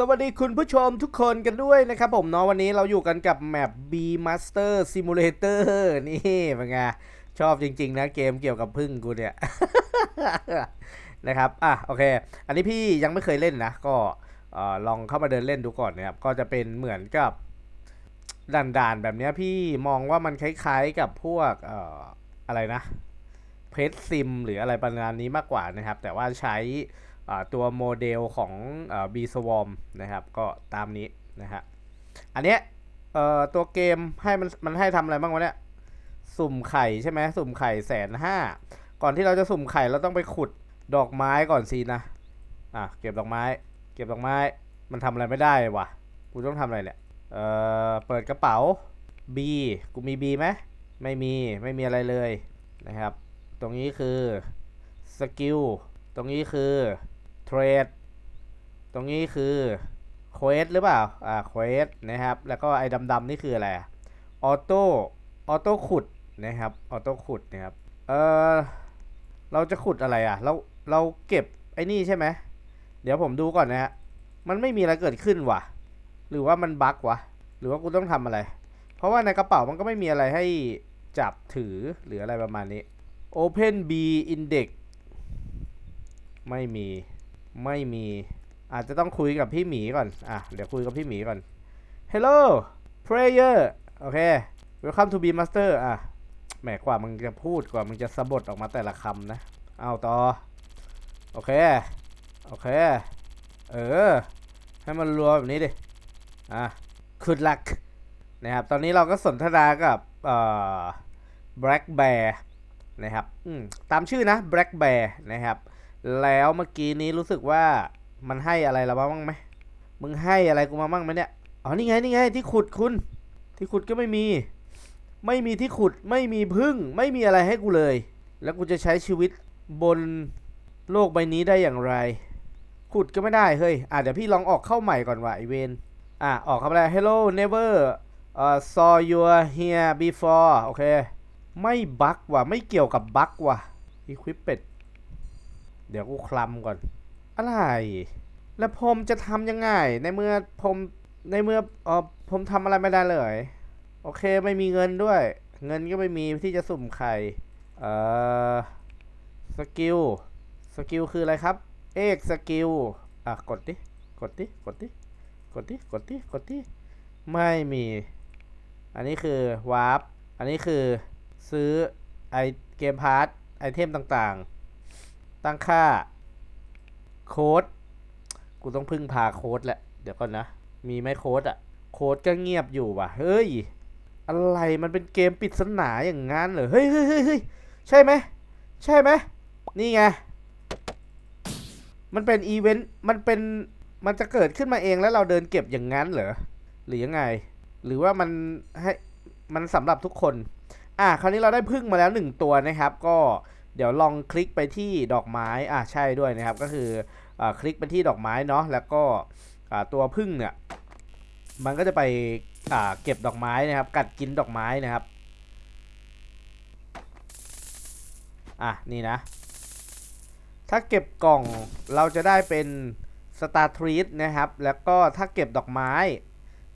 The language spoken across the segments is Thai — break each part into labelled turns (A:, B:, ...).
A: สวัสดีคุณผู้ชมทุกคนกันด้วยนะครับผมเนาะวันนี้เราอยู่กันกับแมป B Master Simulator นี่เป็นไงชอบจริง ๆ นะเกมเกี่ยวกับพึ่งกูเนี่ย นะครับอะโอเค อันนี้พี่ยังไม่เคยเล่นนะ ก็อลองเข้ามาเดินเล่นดูก่อนนะครับ ก็จะเป็นเหมือนกับด่านๆ แบบนี้พี่มองว่ามันคล้ายๆกับพวกออะไรนะเพจซิมหรืออะไรประมาณนี้มากกว่านะครับ แต่ว่าใช้ ตัวโมเดลของอ่า B Swarm นะครับ ก็ตามนี้นะฮะอันเนี้ยตัวเกมให้มันมันให้ทำอะไรบ้างวะเนี่ยสุ่มไข่ใช่ไหมสุ่มไข่แสนห้าก่อนที่เราจะสุ่มไข่เราต้องไปขุดดอกไม้ก่อนสินะอะเก็บดอกไม้ เก็บดอกไม้มันทำอะไรไม่ได้วะกูต้องทำอะไรเนี่ยเอ่อเปิดกระเป๋า B กูมี B ไหมไม่มีไม่มีอะไรเลยนะครับ ตรงนี้คือสกิลตรงนี้คือ เทรดตรงนี้คือเควสหรือเปล่า อ่าเควสนะครับ แล้วก็ไอ้ดำๆนี่คืออะไรออโต้ออโต้ขุดนะครับออโต้ขุดนะครับ เออเราจะขุดอะไรอะ เราเราเก็บไอ้นี่ใช่ไหม เดี๋ยวผมดูก่อนนะฮะ มันไม่มีอะไรเกิดขึ้นว่ะ หรือว่ามันบั๊กวะ หรือว่ากูต้องทำอะไร เพราะว่าในกระเป๋ามันก็ไม่มีอะไรให้จับถือหรืออะไรประมาณนี้ Open B Index ไม่มี ไม่มี อาจจะต้องคุยกับพี่หมีก่อน อะ เดี๋ยวคุยกับพี่หมีก่อน Hello player โอเค Welcome to B Master อะ แหมกว่ามึงจะพูดกว่ามึงจะสะบดออกมาแต่ละคำนะ เอาต่อ โอเค โอเค เออ ให้มันรัวแบบนี้ดิ อะ good luck นะครับ ตอนนี้เราก็สนทนากับ เอ่อ Black Bear นะครับ อืม ตามชื่อนะ Black Bear นะครับ แล้วเมื่อกี้นี้รู้สึกว่ามันให้อะไรเราบ้างไหมมึงให้อะไรกูมาบ้างไหมเนี่ย อ๋อ นี่ไง นี่ไง ที่ขุดคุณ ที่ขุดก็ไม่มี ไม่มีที่ขุด ไม่มีพึ่ง ไม่มีอะไรให้กูเลย แล้วกูจะใช้ชีวิตบนโลกใบนี้ได้อย่างไร ขุดก็ไม่ได้ เฮ้ย อะเดี๋ยวพี่ลองออกเข้าใหม่ก่อนว่ะไอเวน อะ ออกเข้าไปแล้ว hello never uh, saw you here before โอเค ไม่บั๊กว่ะ ไม่เกี่ยวกับบั๊กว่ะ equipment เดี๋ยวกูคลำก่อน อะไร แล้วผมจะทำยังไง ในเมื่อผมในเมื่อเออผมทำอะไรไม่ได้เลย โอเคไม่มีเงินด้วย เงินก็ไม่มีที่จะสุ่มไข่เอ่อสกิลสกิลคืออะไรครับ เอกสกิลอะกดดิกดดิกดดิกดดิกดดิกดดิไม่มี อันนี้คือวาร์ปอันนี้คือซื้อไอเกมพาร์ทไอเทมต่างๆ ตั้งค่าโค้ด กูต้องพึ่งพาโค้ดแหละ เดี๋ยวก่อนนะ มีไหมโค้ดอะโค้ดก็เงียบอยู่ว่ะ เฮ้ย อะไร มันเป็นเกมปริศนาอย่างงั้นเหรอเฮ้ยเฮ้ยเฮ้ยเฮ้ยใช่ไหม ใช่ไหม นี่ไง มันเป็นอีเวนต์ มันเป็น มันจะเกิดขึ้นมาเองแล้วเราเดินเก็บอย่างงั้นเหรอ หรือยังไง หรือว่ามันให้ มันสำหรับทุกคน อะ คราวนี้เราได้พึ่งมาแล้วหนึ่งตัวนะครับ ก็ เดี๋ยวลองคลิกไปที่ดอกไม้อะใช่ด้วยนะครับก็คืออคลิกไปที่ดอกไม้เนาะแล้วก็ตัวพึ่งเนี่ยมันก็จะไปเก็บดอกไม้นะครับ กัดกินดอกไม้นะครับอะนี่นะ ถ้าเก็บกล่องเราจะได้เป็นสตาร์ทรีตนะครับ แล้วก็ถ้าเก็บดอกไม้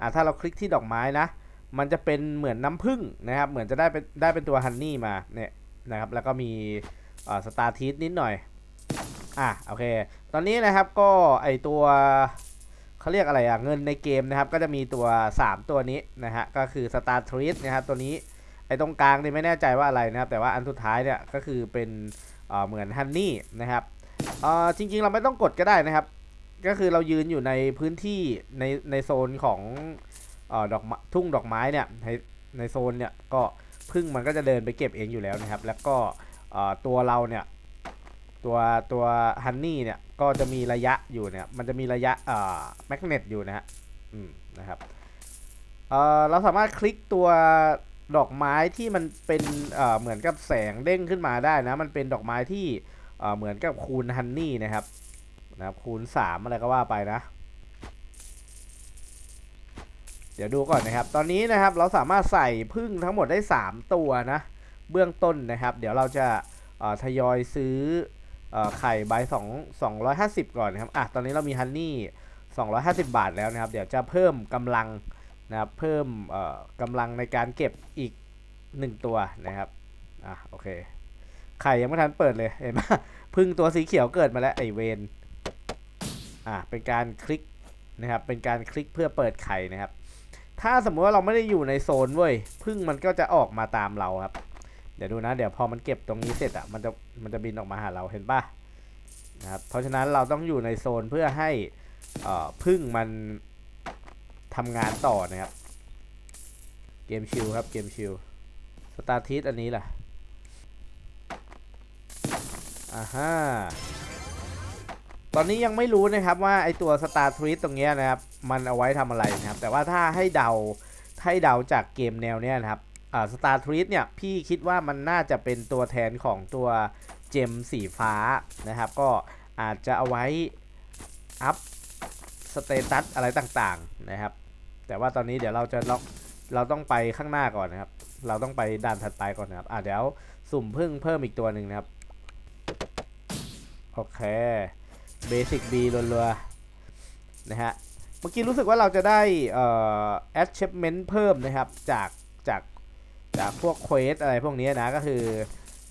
A: อะถ้าเราคลิกที่ดอกไม้นะ มันจะเป็นเหมือนน้ำผึ้งนะครับ เหมือนจะได้เป็นได้เป็นตัวฮันนี่มาเนี่ย นะครับ แล้วก็มีสตาร์ทีสนิดหน่อย อะโอเค ตอนนี้นะครับก็ไอตัวเขาเรียกอะไรอะเงินในเกมนะครับ ก็จะมีตัว 3 ตัวนี้นะฮะ ก็คือ Star t r e a t นะครับตัวนี้ ไอตรงกลางนี่ไม่แน่ใจว่าอะไรนะครับ แต่ว่าอันสุดท้ายเนี่ยก็คือเป็นเหมือนฮันนี่นะครับจริงๆเราไม่ต้องกดก็ได้นะครับ ก็คือเรายืนอยู่ในพื้นที่ในในโซนของอดอกทุ่งดอกไม้เนี่ยในในโซนเนี่ยก็ พึ่งมันก็จะเดินไปเก็บเองอยู่แล้วนะครับ แล้วก็ตัวเราเนี่ยตัวตัวฮันนี่เนี่ยก็จะมีระยะอยู่เนี่ยมันจะมีระยะแมกเนตอยู่นะฮะอืมนะครับเเราสามารถคลิกตัวดอกไม้ที่มันเป็นเเหมือนกับแสงเด้งขึ้นมาได้นะ มันเป็นดอกไม้ที่เเหมือนกับคูณฮันนี่นะครับนะครับคูณ 3 อะไรก็ว่าไปนะ เดี๋ยวดูก่อนนะครับ ตอนนี้นะครับเราสามารถใส่พึ่งทั้งหมดได้ 3 ตัวนะ เบื้องต้นนะครับ เดี๋ยวเราจะทยอยซื้ออไข่ใบสองสองร้อยห้าสิบก่อนนะครับอะตอนนี้เรามีฮันนี่250บาทแล้วนะครับ เดี๋ยวจะเพิ่มกำลังนะครับ เพิ่มกำลังในการเก็บอีก1ตัวนะครับ อะโอเค ไข่ยังไม่ทันเปิดเลยเห็นไหมพึ่งตัวสีเขียวเกิดมาแล้วไอเวนอะเป็นการคลิกนะครับ เป็นการคลิกเพื่อเปิดไข่นะครับ ถ้าสมมติว่าเราไม่ได้อยู่ในโซนเว้ยพึ่งมันก็จะออกมาตามเราครับ เดี๋ยวดูนะ เดี๋ยวพอมันเก็บตรงนี้เสร็จอะมันจะมันจะบินออกมาหาเราเห็นปะนะครับเพราะฉะนั้นเราต้องอยู่ในโซนเพื่อให้อ่พึ่งมันทำงานต่อนะครับ เกมชิลครับเกมชิลสตาร์ทิสอันนี้ล่ะอ่าฮะ ตอนนี้ยังไม่รู้นะครับว่าไอตัว Star t r e e t ตรงเนี้ยนะครับ มันเอาไว้ทำอะไรนะครับ แต่ว่าถ้าให้เดาให้เดาจากเกมแนวเนี้ยนะครับอ่า Star t r e e t เนี่ย พี่คิดว่ามันน่าจะเป็นตัวแทนของตัวเจมสีฟ้านะครับ ก็อาจจะเอาไว้ อัพสเตตัสอะไรต่างๆนะครับ แต่ว่าตอนนี้เดี๋ยวเราจะล็อกเราต้องไปข้างหน้าก่อนนะครับ เราต้องไปด่านถัดไปก่อนนะครับ อ่าเดี๋ยวสุ่มพึ่งเพิ่มอีกตัวหนึ่งนะครับ โอเค เบสิก B รัวๆนะฮะ เมื่อกี้รู้สึกว่าเราจะได้เอ่อ achievement เพิ่มนะครับ จากจากจากพวกเควสอะไรพวกนี้นะ ก็คือ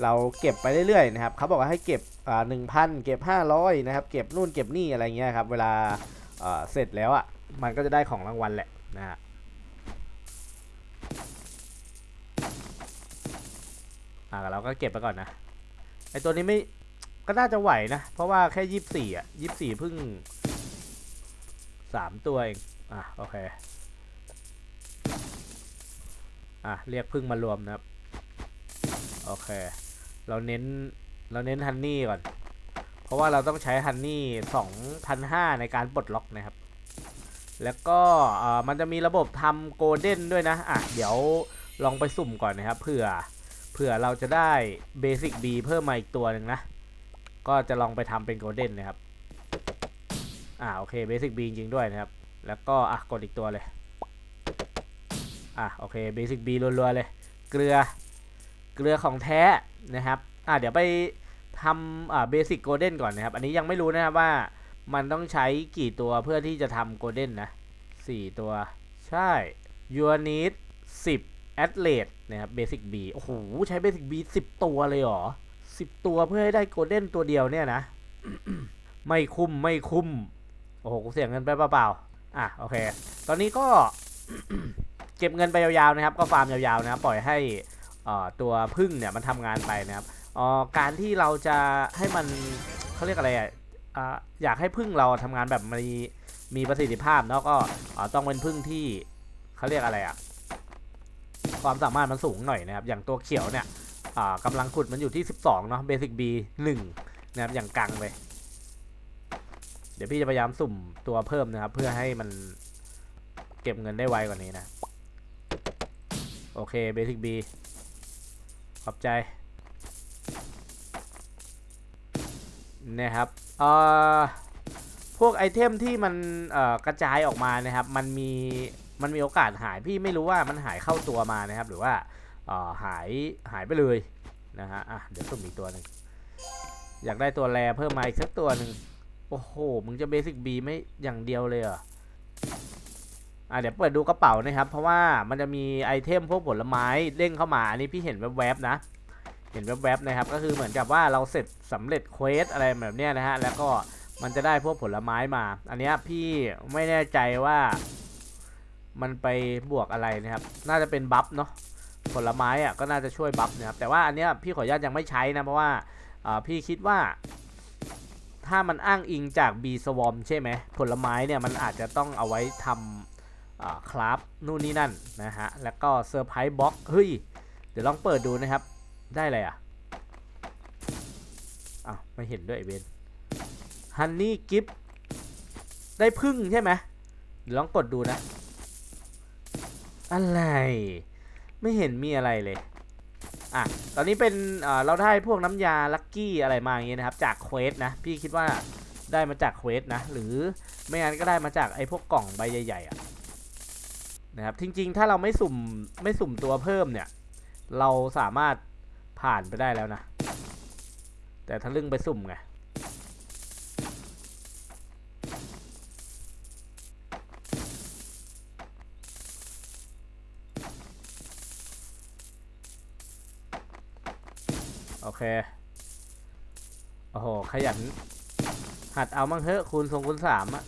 A: เราเก็บไปเรื่อยๆนะครับ เขาบอกว่าให้เก็บอ่าหนึ่งพันเก็บ 500 นะครับ เก็บนู่นเก็บนี่อะไรเงี้ยครับ เวลาเอ่อเสร็จแล้วอะ มันก็จะได้ของรางวัลแหละนะฮะอ่าเราก็เก็บไปก่อนนะไอตัวนี้ไม่ ก็น่าจะไหวนะ เพราะว่าแค่ยี่สี่อะยี่สี่เพิ่งสามตัวเอง อะ โอเค อะ เรียกพึ่งมารวมนะครับ โอเค เราเน้น เราเน้นฮันนี่ก่อน เพราะว่าเราต้องใช้ฮันนี่สองพันห้าในการปลดล็อกนะครับ แล้วก็เอ่อมันจะมีระบบทำโกลเด้นด้วยนะ อะ เดี๋ยวลองไปสุ่มก่อนนะครับ เผื่อ เผื่อเราจะได้เบสิก B เพิ่มมาอีกตัวหนึ่งนะ ก็จะลองไปทำเป็นโกลเด้นนะครับ อ่าโอเคเบสิก B จริงด้วยนะครับ แล้วก็อะกดอีกตัวเลย อะโอเคเบสิก B รัวๆเลย เกลือ เกลือของแท้นะครับ อะเดี๋ยวไปทำอ่าเบสิกโกลเด้นก่อนนะครับ อันนี้ยังไม่รู้นะครับว่ามันต้องใช้กี่ตัวเพื่อที่จะทำโกลเด้นนะสี่ตัว ใช่ your need 10 a t l e t นะครับเบสิก B โอ้โห ใช้เบสิก B 10 ตัวเลยเหรอ 10ตัวเพื่อให้ได้โกลเด้นตัวเดียวเนี่ยนะ ไม่คุ้มไม่คุ้ม โอ้โหกูเสียเงินไปเปล่าๆอะโอเค ตอนนี้ก็เก็บเงินไปยาวๆนะครับ ก็ฟาร์มยาวๆนะครับปล่อยให้อ่ตัวพึ่งเนี่ยมันทำงานไปนะครับอ่อการที่เราจะให้มันเขาเรียกอะไรอะอยากให้พึ่งเราทำงานแบบมีมีประสิทธิภาพเนาะก็ต้องเป็นพึ่งที่เขาเรียกอะไรอะความสามารถมันสูงหน่อยนะครับ อย่างตัวเขียวเนี่ย กำลังขุดมันอยู่ที่ 12 เนาะเบสิก B 1นะครับอย่างกังเลย เดี๋ยวพี่จะพยายามสุ่มตัวเพิ่มนะครับ เพื่อให้มันเก็บเงินได้ไวกว่านี้นะ โอเคเบสิก B ขอบใจนะครับเอ่อพวกไอเทมที่มันกระจายออกมานะครับ มันมีมันมีโอกาสหายพี่ไม่รู้ว่ามันหายเข้าตัวมานะครับ หรือว่า หายหายไปเลยนะฮะอะเดี๋ยวสุ่มอีกตัวหนึ่งอยากได้ตัวแรเพิ่มมาอีกสักตัวหนึ่งโอ้โห มึงจะเบสิกบีไม่อย่างเดียวเลยเหรออะเดี๋ยวเปิดดูกระเป๋านะครับ เพราะว่ามันจะมีไอเทมพวกผลไม้เด้งเข้ามา อันนี้พี่เห็นแวบๆนะ เห็นแวบๆนะครับ ก็คือเหมือนกับว่าเราเสร็จสำเร็จเควสอะไรแบบเนี้ยนะฮะ แล้วก็มันจะได้พวกผลไม้มา อันนี้พี่ไม่แน่ใจว่า มันไปบวกอะไรนะครับ น่าจะเป็นบัฟเนาะ ผลไม้อะก็น่าจะช่วยบัฟนะครับแต่ว่าอันเนี้ยพี่ขออนุญาตยังไม่ใช้นะเพราะว่าพี่คิดว่า ถ้ามันอ้างอิงจาก B Swarm ใช่ไหมผลไม้เนี่ยมันอาจจะต้องเอาไว้ทำคราฟนู่นนี่นั่นนะฮะแล้วก็เซอร์ไพรส์บ็อกเฮ้ยเดี๋ยวลองเปิดดูนะครับ ได้อะไรอะอ้าวไม่เห็นด้วยเวนฮันนี่กิฟได้พึ่งใช่ไหมเดี๋ยวลองกดดูนะ อะไร ไม่เห็นมีอะไรเลย อะ ตอนนี้เป็นเเราได้พวกน้ำยาลักกี้อะไรมาอย่างเงี้ยนะครับ จากเควสนะ พี่คิดว่าได้มาจากเควสนะ หรือไม่งั้นก็ได้มาจากไอ้พวกกล่องใบใหญ่ๆอะนะครับ จริง ๆ ถ้าเราไม่สุ่มไม่สุ่มตัวเพิ่มเนี่ย เราสามารถผ่านไปได้แล้วนะ แต่ถ้าลึ่งไปสุ่มไง เค โอ้โห ขยัน หัดเอามั่งเถอะคูณทรงคูณสามอะ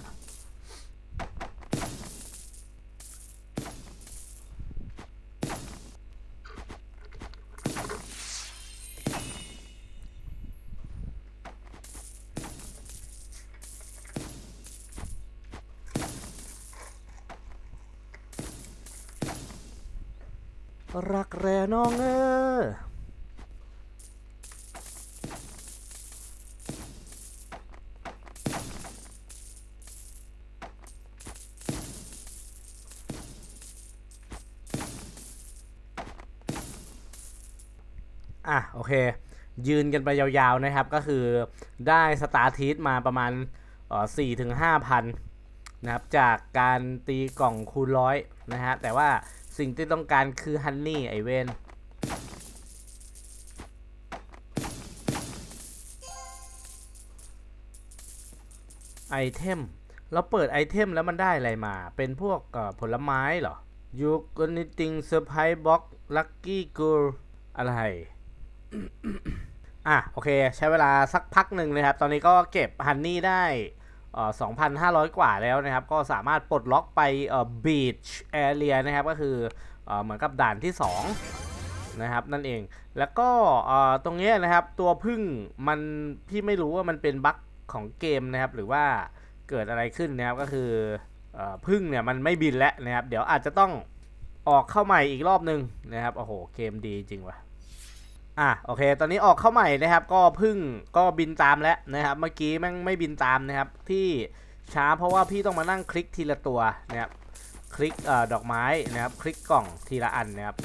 A: อะโอเค ยืนกันไปยาวๆนะครับ ก็คือได้สตาร์ทีสมาประมาณสี่ถึงห้าพันนะครับ จากการตีกล่องคูณร้อยนะฮะ แต่ว่าสิ่งที่ต้องการคือฮันนี่ไอเวนไอเทมเราเปิดไอเทมแล้วมันได้อะไรมา เป็นพวกผลไม้เหรอยูกนิติงเซอร์ไพรส์บ็อกลัคกี้กูอะไร อะโอเค ใช้เวลาสักพักหนึ่งนะครับ ตอนนี้ก็เก็บฮันนี่ได้เอ่อ2,500 กว่าแล้วนะครับ ก็สามารถปลดล็อกไปเอ่อบีชแอเรียนะครับ ก็คือเอ่อเหมือนกับด่านที่ 2 นะครับ นั่นเอง แล้วก็เอ่อตรงนี้นะครับ ตัวพึ่งมันพี่ไม่รู้ว่ามันเป็นบั๊กของเกมนะครับ หรือว่าเกิดอะไรขึ้นนะครับ ก็คือเอ่อพึ่งเนี่ยมันไม่บินแล้วนะครับ เดี๋ยวอาจจะต้องออกเข้าใหม่อีกรอบนึงนะครับ โอ้โห เกมดีจริงว่ะ อะโอเค ตอนนี้ออกเข้าใหม่นะครับ ก็พึ่งก็บินตามแล้วนะครับ เมื่อกี้แม่งไม่บินตามนะครับ ที่ช้าเพราะว่าพี่ต้องมานั่งคลิกทีละตัวนะครับคลิกเอ่อดอกไม้นะครับ คลิกกล่องทีละอันนะครับ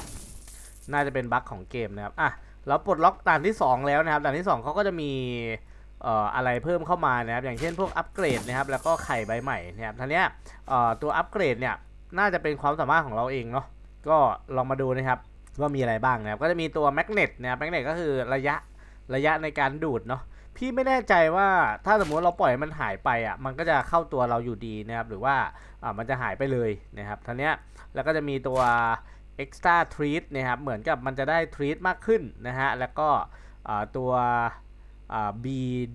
A: น่าจะเป็นบั๊กของเกมนะครับอะเราปลดล็อกด่านที่ 2 แล้วนะครับด่านที่2เขาก็จะมีเอ่ออะไรเพิ่มเข้ามานะครับ อย่างเช่นพวกอัปเกรดนะครับ แล้วก็ไข่ใบใหม่นะครับทีเนี้ยเอ่อตัวอัปเกรดเนี่ยน่าจะเป็นความสามารถของเราเองเนาะก็ลองมาดูนะครับ ว่ามีอะไรบ้างนะครับก็จะมีตัวแมกเนตนะครับแมกเนตก็คือระยะระยะในการดูดเนาะพี่ไม่แน่ใจว่าถ้าสมมติเราปล่อยมันหายไปอะมันก็จะเข้าตัวเราอยู่ดีนะครับหรือว่าอ่ามันจะหายไปเลยนะครับทีเนี้แล้วก็จะมีตัว extra treat นะครับเหมือนกับมันจะได้ treat มากขึ้นนะฮะแล้วก็อ่าตัวอ่า b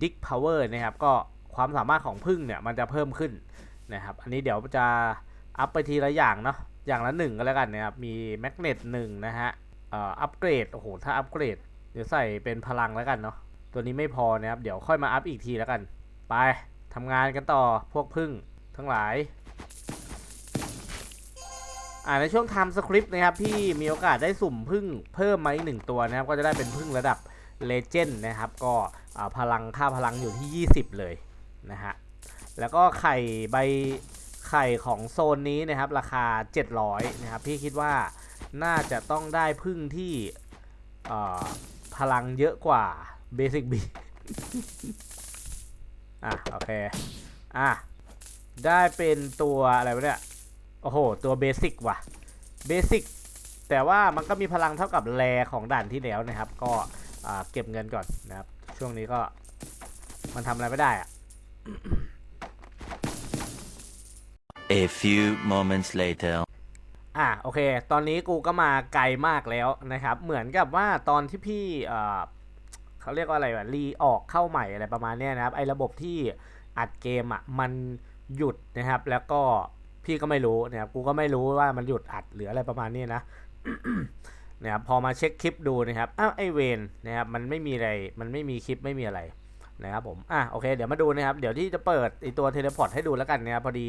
A: dick power นะครับก็ความสามารถของพึ่งเนี่ยมันจะเพิ่มขึ้นนะครับอันนี้เดี๋ยวจะอัพไปทีละอย่างเนาะ อย่างละหนึ่งก็แล้วกันนะครับ มีแมกเนตหนึ่งนะฮะเอ่ออัปเกรด โอ้โห ถ้าอัปเกรด เดี๋ยวใส่เป็นพลังแล้วกันเนาะ ตัวนี้ไม่พอนะครับ เดี๋ยวค่อยมาอัพอีกทีแล้วกัน ไปทำงานกันต่อพวกพึ่งทั้งหลาย อ่าในช่วง time script นะครับพี่มีโอกาสได้สุ่มพึ่งเพิ่มมาอีกหนึ่งตัวนะครับ ก็จะได้เป็นพึ่งระดับเลเจนด์นะครับ ก็พลังค่าพลังอยู่ที่ 20 เลยนะฮะ แล้วก็ไข่ใบ ไข่ของโซนนี้นะครับ ราคา 700 นะครับ พี่คิดว่าน่าจะต้องได้พึ่งที่พลังเยอะกว่าเบสิกบีอะ โอเค อะ ได้เป็นตัวอะไรวะเนี่ย โอ้โห ตัวเบสิกว่ะเบสิกแต่ว่ามันก็มีพลังเท่ากับแรของด่านที่แล้วนะครับ ก็เก็บเงินก่อนนะครับ ช่วงนี้ก็มันทำอะไรไม่ได้อะ
B: A few moments later.
A: อะโอเค ตอนนี้กูก็มาไกลมากแล้วนะครับ เหมือนกับว่าตอนที่พี่เอ่อเขาเรียกว่าอะไรวะรีออกเข้าใหม่อะไรประมาณนี้นะครับไอ้ระบบที่อัดเกมอะมันหยุดนะครับ แล้วก็พี่ก็ไม่รู้นะครับกูก็ไม่รู้ว่ามันหยุดอัดหรืออะไรประมาณนี้นะนะครับพอมาเช็คคลิปดูนะครับอ้าวไอเวนนะครับมันไม่มีอะไรมันไม่มีคลิปไม่มีอะไร นะครับผมอะโอเคเดี๋ยวมาดูนะครับเดี๋ยวที่จะเปิดไอตัวเทเลพอร์ตให้ดูแล้วกันนะครับพอดี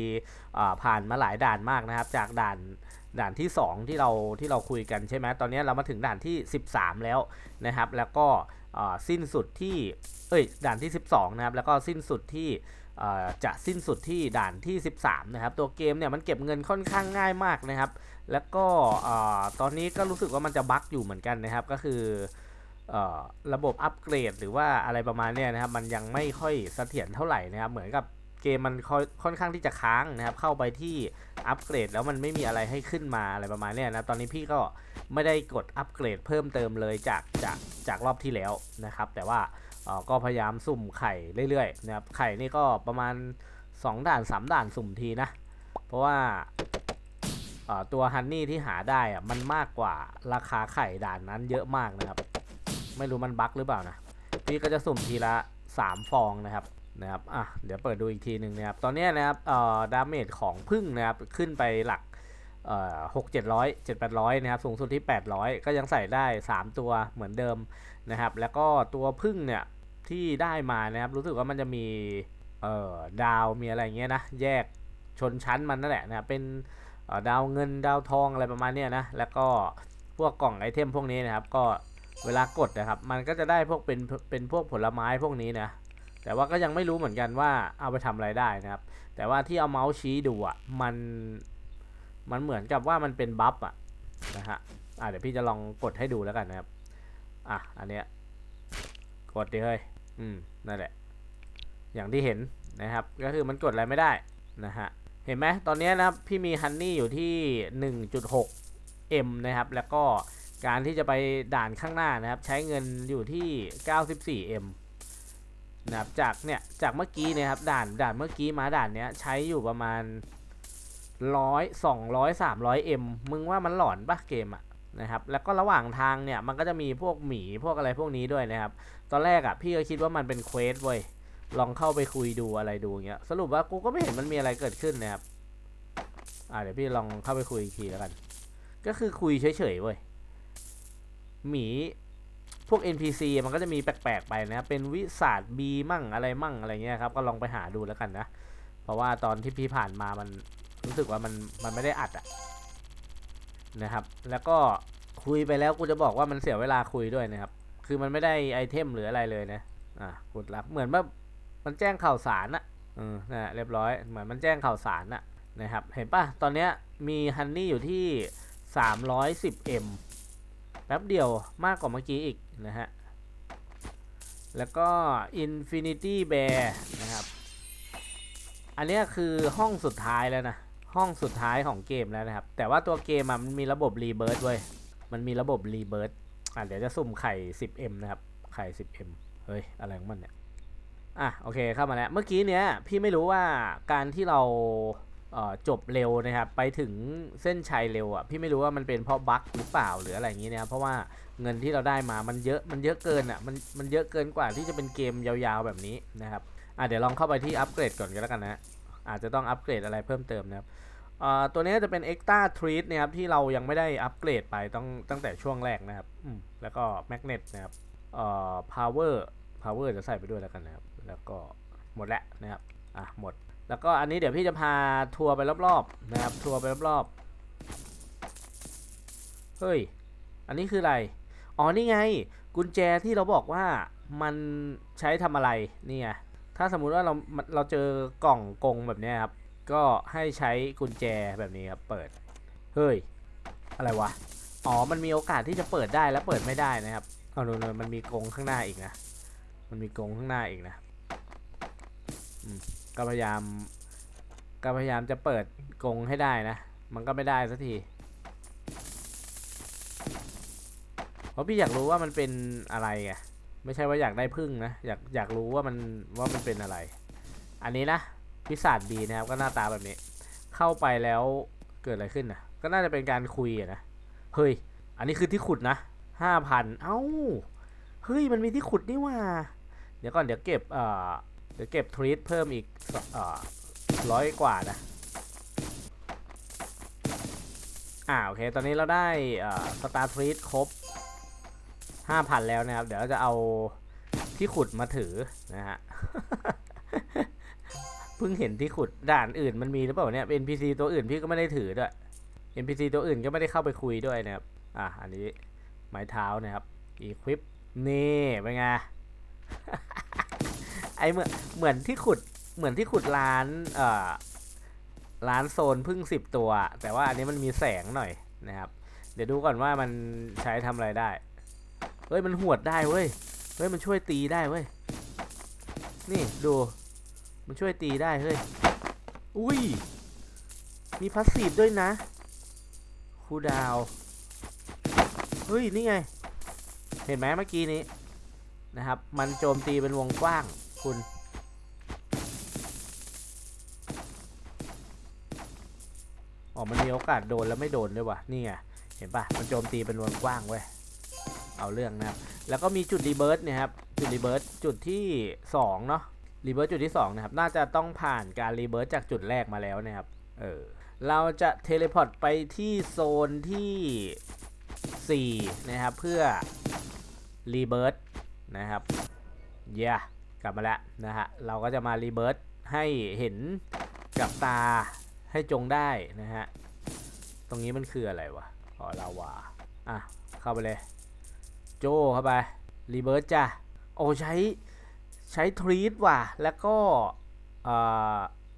A: อ่าผ่านมาหลายด่านมากนะครับ จากด่านด่านที่ 2 ที่เราที่เราคุยกันใช่ไหมตอนนี้เรามาถึงด่านที่ 13 แล้วนะครับ แล้วก็สิ้นสุดที่เอ้ยด่านที่ 12 นะครับ แล้วก็สิ้นสุดที่จะสิ้นสุดที่ด่านที่ 13 นะครับ ตัวเกมเนี่ยมันเก็บเงินค่อนข้างง่ายมากนะครับ แล้วก็ตอนนี้ก็รู้สึกว่ามันจะบั๊กอยู่เหมือนกันนะครับ ก็คือ ระบบอัปเกรด หรือว่าอะไรประมาณเนี้ยนะครับ มันยังไม่ค่อยเสถียรเท่าไหร่นะครับ เหมือนกับเกมมันค่อยค่อนข้างที่จะค้างนะครับ เข้าไปที่อัปเกรดแล้วมันไม่มีอะไรให้ขึ้นมาอะไรประมาณนี้นะ ตอนนี้พี่ก็ไม่ได้กดอัปเกรดเพิ่มเติมเลยจากจากจากรอบที่แล้วนะครับ แต่ว่าก็พยายามสุ่มไข่เรื่อยๆนะครับ ไข่นี่ก็ประมาณ 2 ด่าน 3 ด่านสุ่มทีนะ เพราะว่าตัวฮันนี่ที่หาได้อะมันมากกว่าราคาไข่ด่านนั้นเยอะมากนะครับ ไม่รู้มันบั๊กหรือเปล่านะพี่ก็จะสุ่มทีละ 3 ฟองนะครับนะครับอะเดี๋ยวเปิดดูอีกทีหนึ่งนะครับ ตอนนี้นะครับเอ่อดาเมจของพึ่งนะครับขึ้นไปหลักเอ่อหกเจ็ดร้อยเจ็ดแปดร้อยนะครับสูงสุดที่ 800 ก็ยังใส่ได้ 3 ตัวเหมือนเดิมนะครับ แล้วก็ตัวพึ่งเนี่ยที่ได้มานะครับรู้สึกว่ามันจะมีเอ่อดาวมีอะไรเงี้ยนะแยกชนชั้นมันนั่นแหละนะครับเป็นเอ่อดาวเงินดาวทองอะไรประมาณเนี้ยนะแล้วก็พวกกล่องไอเทมพวกนี้นะครับก็ เวลากดนะครับ มันก็จะได้พวกเป็นเป็นพวกผลไม้พวกนี้นะ แต่ว่าก็ยังไม่รู้เหมือนกันว่าเอาไปทำอะไรได้นะครับ แต่ว่าที่เอาเมาส์ชี้ดูอะมันมันเหมือนกับว่ามันเป็นบัฟอะนะฮะอะเดี๋ยวพี่จะลองกดให้ดูแล้วกันนะครับ อะอันเนี้ยกดดิเฮ้ยอืมนั่นแหละ อย่างที่เห็นนะครับ ก็คือมันกดอะไรไม่ได้นะฮะเห็นไหมตอนนี้นะครับพี่มีฮันนี่อยู่ที่ 1.6 M นะครับ แล้วก็ การที่จะไปด่านข้างหน้านะครับ ใช้เงินอยู่ที่ 94 M นะครับจากเนี่ยจากเมื่อกี้เนะครับด่านด่านเมื่อกี้มาด่านเนี้ยใช้อยู่ประมาณร้อยสองร้อยสามร้อยเอ็มมึงว่ามันหลอนปะเกมอะนะครับแล้วก็ระหว่างทางเนี่ยมันก็จะมีพวกหมีพวกอะไรพวกนี้ด้วยนะครับ ตอนแรกอะพี่ก็คิดว่ามันเป็นเควสเว้ยลองเข้าไปคุยดูอะไรดูเงี้ยสรุปว่ากูก็ไม่เห็นมันมีอะไรเกิดขึ้นนะครับอ่าเดี๋ยวพี่ลองเข้าไปคุยอีกทีแล้วกัน ก็คือคุยเฉยๆเว้ย หมีพวก NPC มันก็จะมีแปลกๆไปนะ เป็นวิสาดบีมั่งอะไรมั่งอะไรเงี้ยครับ ก็ลองไปหาดูแล้วกันนะ เพราะว่าตอนที่พี่ผ่านมามันรู้สึกว่ามันมันไม่ได้อัดอะนะครับ แล้วก็คุยไปแล้วกูจะบอกว่ามันเสียเวลาคุยด้วยนะครับ คือมันไม่ได้ไอเทมหรืออะไรเลยนะ อะกดรับเหมือนว่ามันแจ้งข่าวสารอะเออนะเรียบร้อย เหมือนมันแจ้งข่าวสารอะนะครับ เห็นปะตอนเนี้ยมีฮันนี่อยู่ที่ 310M ป๊บเดียวมากกว่าเมื่อกี้อีกนะฮะ แล้วก็ Infinity Bear นะครับ อันนี้คือห้องสุดท้ายแล้วนะ ห้องสุดท้ายของเกมแล้วนะครับ แต่ว่าตัวเกมมันมีระบบรีเบิร์ h เว้ย มันมีระบบรีเบิร์ h อะเดี๋ยวจะสุ่มไข่ 10M นะครับ ไข่ 10M เฮ้ย อะไรของมันเนี่ย อะ โอเคเข้ามาแล้ว เมื่อกี้เนี้ยพี่ไม่รู้ว่าการที่เรา จบเร็วนะครับ ไปถึงเส้นชัยเร็วอะ พี่ไม่รู้ว่ามันเป็นเพราะบั๊กหรือเปล่าหรืออะไรอย่างงี้นะครับ เพราะว่าเงินที่เราได้มา มันเยอะ มันเยอะเกินอะ มันมันเยอะเกินกว่าที่จะเป็นเกมยาวๆแบบนี้นะครับ อะเดี๋ยวลองเข้าไปที่อัปเกรดก่อนก็แล้วกันนะ อาจจะต้องอัปเกรดอะไรเพิ่มเติมนะครับตัวนี้จะเป็น Extra Treat นะครับที่เรายังไม่ได้อัปเกรดไปต้องตั้งแต่ช่วงแรกนะครับ แล้วก็ Magnet นะครับเอ่อ Power Power จะใส่ไปด้วยแล้วกันนะครับ แล้วก็หมดแล้วนะครับ อะหมด แล้วก็อันนี้เดี๋ยวพี่จะพาทัวร์ไปรอบๆนะครับทัวร์ไปรอบๆเฮ้ยอันนี้คืออะไรอ๋อนี่ไง กุญแจที่เราบอกว่ามันใช้ทำอะไรนี่ไงถ้าสมมุติว่าเราเราเจอกล่องกงแบบนี้ครับก็ให้ใช้กุญแจแบบนี้ครับเปิดเฮ้ยอะไรวะอ๋อมันมีโอกาสที่จะเปิดได้และเปิดไม่ได้นะครับเอาดูๆมันมีกงข้างหน้าอีกนะมันมีกงข้างหน้าอีกนะอืม ก็พยายาม ก็พยายามจะเปิดกรงให้ได้นะ มันก็ไม่ได้สักที เพราะพี่อยากรู้ว่ามันเป็นอะไรไงไม่ใช่ว่าอยากได้พึ่งนะ อยากอยากรู้ว่ามันว่ามันเป็นอะไร อันนี้นะพิศาจดีนะครับก็หน้าตาแบบนี้ เข้าไปแล้วเกิดอะไรขึ้นนะก็น่าจะเป็นการคุยนะ เฮ้ย อันนี้คือที่ขุดนะห้าพันเอ้า เฮ้ย มันมีที่ขุดนี่ว่า เดี๋ยวก่อนเดี๋ยวเก็บเอ่อ เดี๋ยวเก็บทรีตเพิ่มอีกร้อยกว่านะ อ่าโอเค ตอนนี้เราได้สตาร์ทรีตครบห้าพันแล้วนะครับ เดี๋ยวเราจะเอาที่ขุดมาถือนะฮะ เพิ่งเห็นที่ขุดด่านอื่นมันมีหรือเปล่าเนี่ย NPC ตัวอื่นพี่ก็ไม่ได้ถือด้วย NPC ตัวอื่นก็ไม่ได้เข้าไปคุยด้วยนะครับ อะอันนี้ไม้เท้านะครับ equip นี่เป็นไง เหมือนเหมือนที่ขุดเหมือนที่ขุดร้านเอ่อร้านโซนพึ่งสิบตัว แต่ว่าอันนี้มันมีแสงหน่อยนะครับ เดี๋ยวดูก่อนว่ามันใช้ทำอะไรได้เฮ้ยมันหวดได้เว้ยเฮ้ยมันช่วยตีได้เว้ยนี่ดูมันช่วยตีได้เฮ้ยอุ้ยมีพาสซีฟด้วยนะคูดาวเฮ้ยนี่ไง เห็นไหมเมื่อกี้นี้นะครับ มันโจมตีเป็นวงกว้าง คุณ อ๋อ มันมีโอกาสโดนแล้วไม่โดนด้วยวะนี่ไง เห็นปะมันโจมตีเป็นวงกว้างเว้ย เอาเรื่องนะครับ แล้วก็มีจุดรีเบิร์ตเนี่ยครับ จุดรีเบิร์ตจุดที่สองเนาะ รีเบิร์ตจุดที่สองนะครับ น่าจะต้องผ่านการรีเบิร์ตจากจุดแรกมาแล้วนะครับ เออ เราจะเทเลพอร์ตไปที่โซนที่ 4 นะครับ เพื่อรีเบิร์ตนะครับเย่ กลับมาแล้วนะฮะ เราก็จะมารีเบิร์ตให้เห็นกับตาให้จงได้นะฮะ ตรงนี้มันคืออะไรวะ อ๋อลาวา อะ เข้าไปเลย โจเข้าไป รีเบิร์ตจ้ะ โอ้ใช้ใช้ทรีตว่ะ แล้วก็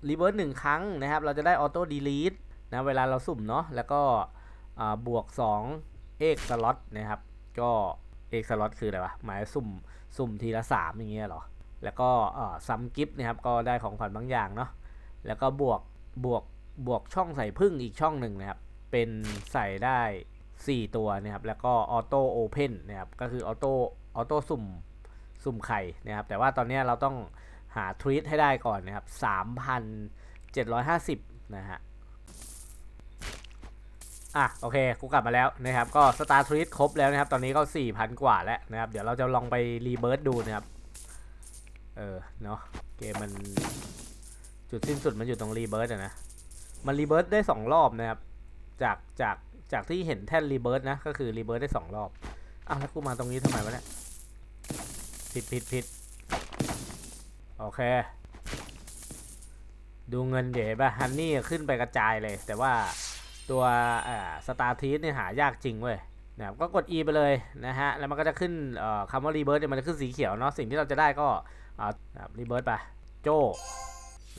A: รีเบิร์ตหนึ่งครั้งนะครับ เราจะได้ออโต้ดีลีทนะ เวลาเราสุ่มเนาะ แล้วก็บวก 2 เอกสล็อตนะครับ ก็เอกสล็อตคืออะไรวะ หมายสุ่ม สุ่มทีละ 3 อย่างเงี้ยเหรอ แล้วก็ซัมกิฟต์นะครับก็ได้ของขวัญบางอย่างเนาะแล้วก็บวกบวกบวกช่องใส่พึ่งอีกช่องหนึ่งนะครับ เป็นใส่ได้ 4 ตัวนะครับ แล้วก็ออโต้โอเพนนะครับ ก็คือออโต้ออโต้สุ่มสุ่มไข่นะครับ แต่ว่าตอนนี้เราต้องหาทรีตให้ได้ก่อนนะครับ 3,750 นะฮะ อะ โอเค กูกลับมาแล้วนะครับ ก็สตาร์ทรีตครบแล้วนะครับ ตอนนี้ก็ 4,000 กว่าแล้วนะครับ เดี๋ยวเราจะลองไปรีเบิร์ดดูนะครับ เออ เนาะเกมมัน จุดสิ้นสุดมันอยู่ตรงรีเบิร์ดอะนะ มันรีเบิร์ดได้2รอบนะครับ จากจากจากที่เห็นแท่นรีเบิร์ดนะ ก็คือรีเบิร์ดได้2รอบ อ้าวแล้วกูมาตรงนี้ทำไมวะเนี่ย ผิดผิดผิดโอเค ดูเงินเดี๋ยวป่ะฮันนี่ขึ้นไปกระจายเลย แต่ว่าตัวอ่าสตาร์ทีสเนี่ยหายากจริงเว้ยนะครับก็กด E ไปเลยนะฮะ แล้วมันก็จะขึ้นคำว่ารีเบิร์เนี่ยมันจะขึ้นสีเขียวเนาะ สิ่งที่เราจะได้ก็ อ่ารีเบิร์ตไปโจ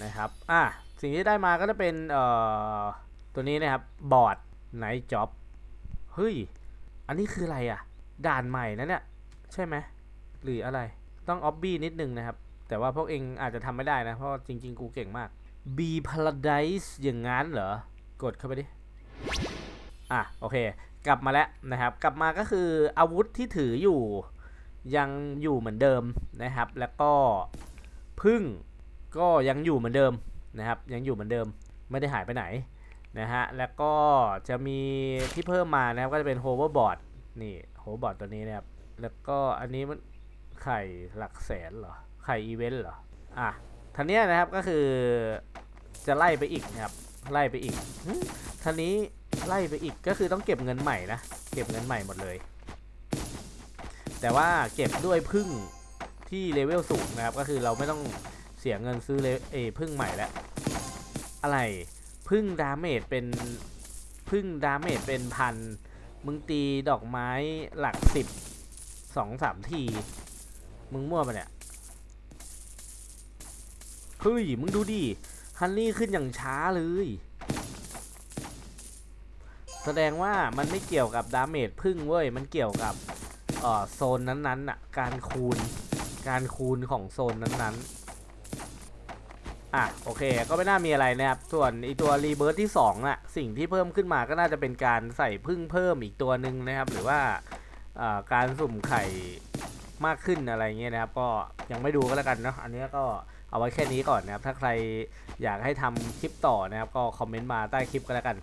A: นะครับอะสิ่งที่ได้มาก็จะเป็นเอ่อตัวนี้นะครับบอร์ดไนท์จ็อบเฮ้ย อันนี้คืออะไรอะ ด่านใหม่นะเนี่ย ใช่ไหมหรืออะไรต้องออบบี้นิดนึงนะครับ แต่ว่าพวกเองอาจจะทำไม่ได้นะ เพราะจริง ๆ กูเก่งมาก B Paradise อย่างงั้นเหรอ กดเข้าไปดิ อะ โอเค กลับมาแล้วนะครับ กลับมาก็คืออาวุธที่ถืออยู่ ยังอยู่เหมือนเดิมนะครับ แล้วก็พึ่งก็ยังอยู่เหมือนเดิมนะครับ ยังอยู่เหมือนเดิมไม่ได้หายไปไหนนะฮะแล้วก็จะมีที่เพิ่มมานะครับก็จะเป็น hoverboard นี่ hoverboard ตัวนี้นะครับแล้วก็อันนี้มันไข่หลักแสนเหรอไข่อีเวนต์เหรออะท่านี้นะครับก็คือจะไล่ไปอีกนะครับไล่ไปอีกท่านี้ไล่ไปอีกก็คือต้องเก็บเงินใหม่นะเก็บเงินใหม่หมดเลย แต่ว่าเก็บด้วยพึ่งที่เลเวลสูงนะครับ ก็คือเราไม่ต้องเสียเงินซื้อเลเอพึ่งใหม่แล้ว อะไรพึ่งดาเมจเป็นพึ่งดาเมจเป็นพันมึงตีดอกไม้หลักสิบสองสามที มึงมั่วปะเนี่ยเฮ้ยมึงดูดิฮันนี่ขึ้นอย่างช้าเลย แสดงว่ามันไม่เกี่ยวกับดาเมจพึ่งเว้ย มันเกี่ยวกับ เอ่อโซนนั้นๆน่ะการคูณการคูณของโซนนั้นๆอะโอเค ก็ไม่น่ามีอะไรนะครับ ส่วนไอตัวรีเบิร์ที่2น่ะสิ่งที่เพิ่มขึ้นมาก็น่าจะเป็นการใส่พึ่งเพิ่มอีกตัวหนึ่งนะครับ หรือว่าการสุ่มไข่มากขึ้นอะไรเงี้ยนะครับ ก็ยังไม่ดูก็แล้วกันเนาะอันนี้ก็เอาไว้แค่นี้ก่อนนะครับ ถ้าใครอยากให้ทำคลิปต่อนะครับ ก็คอมเมนต์มาใต้คลิปก็แล้วกัน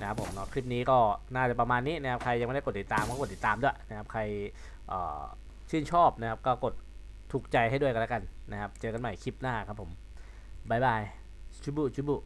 A: นะครับผมเนาะคลิปนี้ก็น่าจะประมาณนี้นะครับใครยังไม่ได้กดติดตามก็กดติดตามด้วยนะครับใครชื่นชอบนะครับ ก็กดถูกใจให้ด้วยกันแล้วกันนะครับ เจอกันใหม่คลิปหน้าครับผมบายบายชุบุชุบุ